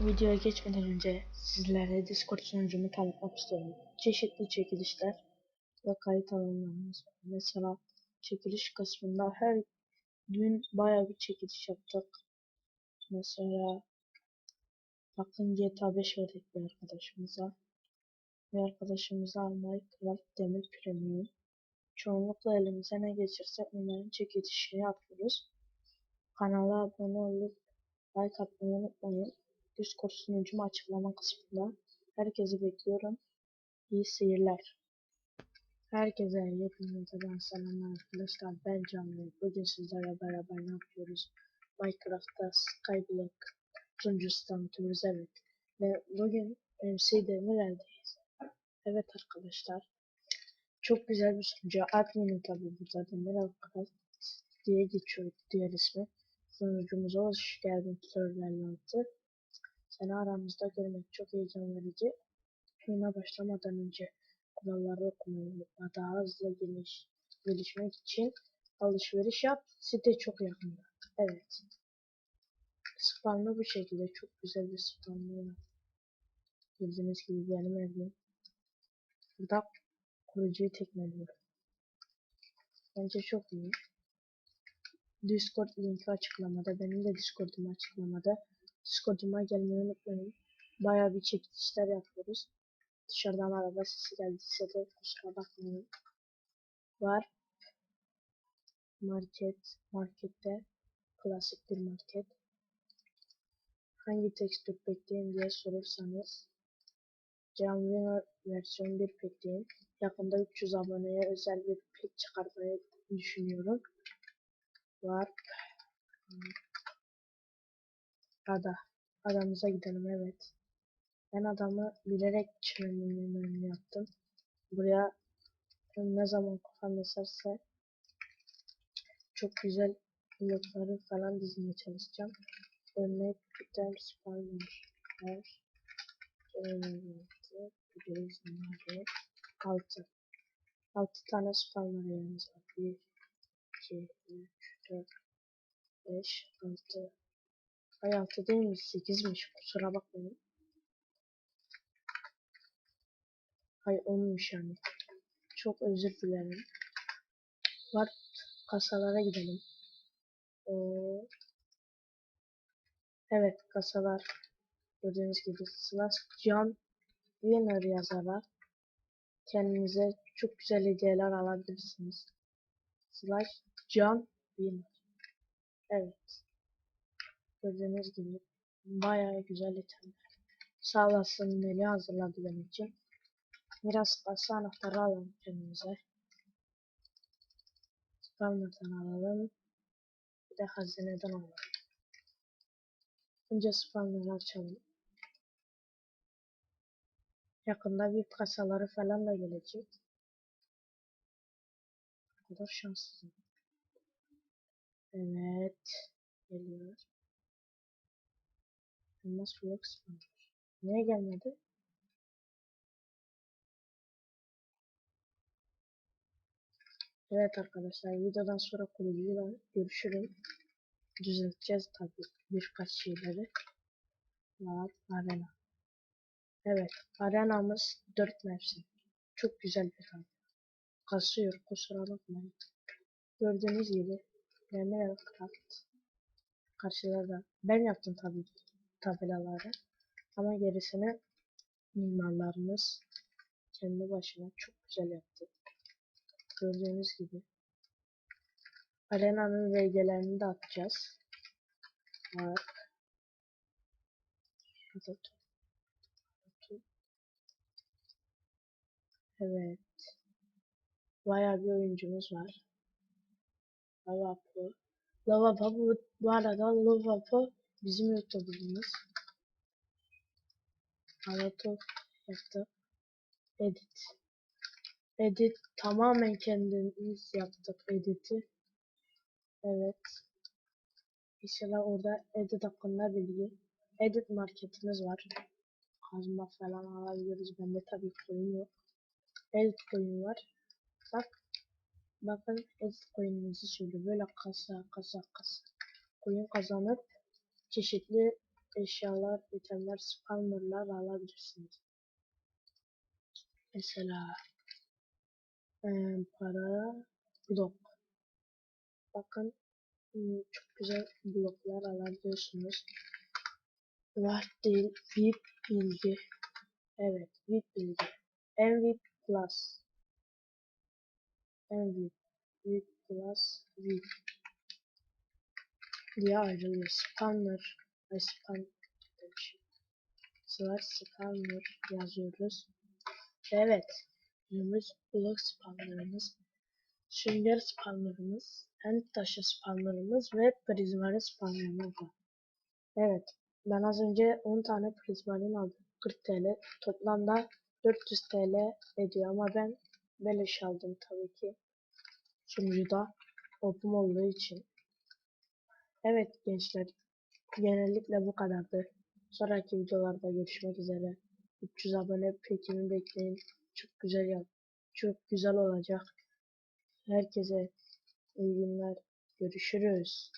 Videoya geçmeden önce sizlere Discord sunucumu tanıtmak istiyorum. Çeşitli çekilişler ve kayıt alanlarımız var. Mesela çekiliş kısmında her gün bayağı bir çekiliş yaptık. Mesela bakın GTA 5 verdik bir arkadaşımıza. Bir arkadaşımıza Minecraft Demir Premium. Çoğunlukla elimize ne geçirse onların çekilişini yapıyoruz. Kanala abone olup like atmayı unutmayın. Discord sunucumu açıklama kısmında. Herkesi bekliyorum. İyi seyirler. Herkese hepinize selamlar arkadaşlar. Ben Can Bugün sizlerle beraber ne yapıyoruz? Minecraft'ta Skyblock sunucusu tanıtıyoruz evet. Ve bugün MC Demirel'deyiz. Evet arkadaşlar. Çok güzel bir sunucu. Admin'in tabi burada Demirel diye geçiyor diğer ismi. Sunucumuza hoş geldin Serverler altı. Seni aramızda görmek çok heyecan verici. Oyuna başlamadan önce kuralları okumayı unutma. Daha hızlı geliş, gelişmek için alışveriş yap. Site çok yakında. Evet. Spawn'ı bu şekilde çok güzel bir spawn'ı var. Bildiğiniz gibi benim evim. Burada kurucuyu tekmeliyor. Bence çok iyi. Discord linki açıklamada. Benim de Discord'um açıklamada. Discord'uma gelmeyi unutmayın. Bayağı bir çekilişler yapıyoruz. Dışarıdan araba sesi geldiyse de kusura bakmayın. Var. Market. Markette. Klasik bir market. Hangi tekstür bekleyin diye sorursanız. Canlı versiyon 1 bekleyin. Yakında 300 aboneye özel bir pek çıkarmayı düşünüyorum. Var. Ada. Adamıza gidelim evet. Ben adamı bilerek çimenliğini yaptım. Buraya ne zaman kafam eserse çok güzel blokları falan dizmeye çalışacağım. Örnek bir tane spawner var. Altı. Altı tane spawner yerimiz var. Bir, iki, üç, dört, beş, altı. Ay 6 değilmiş 8'miş kusura bakmayın. Ay 10'muş yani. Çok özür dilerim. Var kasalara gidelim. Oo. Evet kasalar gördüğünüz gibi slash John Winner yazarak kendinize çok güzel hediyeler alabilirsiniz. Slash John Winner. Evet. Gördüğünüz gibi bayağı güzel itemler. Sağ olasın Meli hazırladı benim için. Biraz kasa anahtarı alalım kendimize. Spawner'dan alalım. Bir de hazineden alalım. Önce spawner'ı açalım. Yakında bir kasaları falan da gelecek. O kadar şanslıyım. Evet. Geliyor. Elmas Block Spawner. Niye gelmedi? Evet arkadaşlar videodan sonra kurucuyla görüşürüm. Düzelteceğiz tabi birkaç şeyleri. Var arena. Evet arenamız 4 mevsim. Çok güzel bir arena. Kasıyor kusura bakmayın. Gördüğünüz gibi Demir Craft. Karşıda da ben yaptım tabi tabelaları. Ama gerisini mimarlarımız kendi başına çok güzel yaptı. Gördüğünüz gibi. Arenanın VG'lerini de atacağız. Var. Evet. Bayağı bir oyuncumuz var. Lavapo. Lavapo bu, bu arada Lavapo bizim YouTube'umuz. Lavapo yaptı. Edit. Edit tamamen kendimiz yaptık editi. Evet. İnşallah orada edit hakkında bilgi. Edit marketimiz var. Kazma falan alabiliriz. Bende tabii koyun yok. Edit koyun var. Bak. Bakın edit koyunumuzu şöyle böyle kasa kasa kasa. Koyun kazanıp çeşitli eşyalar, itemler, spawnerlar alabilirsiniz. Mesela para blok. Bakın hmm, çok güzel bloklar alabiliyorsunuz. Var değil, VIP bilgi. Evet, VIP bilgi. MVP Plus. MVP. VIP Plus VIP diye ayrılıyor. Ay spam demişim. Slash spawner yazıyoruz. Evet. Gümüş blok spawnerımız. Sünger spawnerımız. End taşı spawnerımız ve prizmari spawnerımız var. Evet. Ben az önce 10 tane prizmarin aldım. 40 TL. Toplamda 400 TL ediyor ama ben beleş aldım tabii ki. Sunucuda open olduğu için. Evet gençler. Genellikle bu kadardı. Sonraki videolarda görüşmek üzere. 300 abone pekini bekleyin. Çok güzel yap. Çok güzel olacak. Herkese iyi günler. Görüşürüz.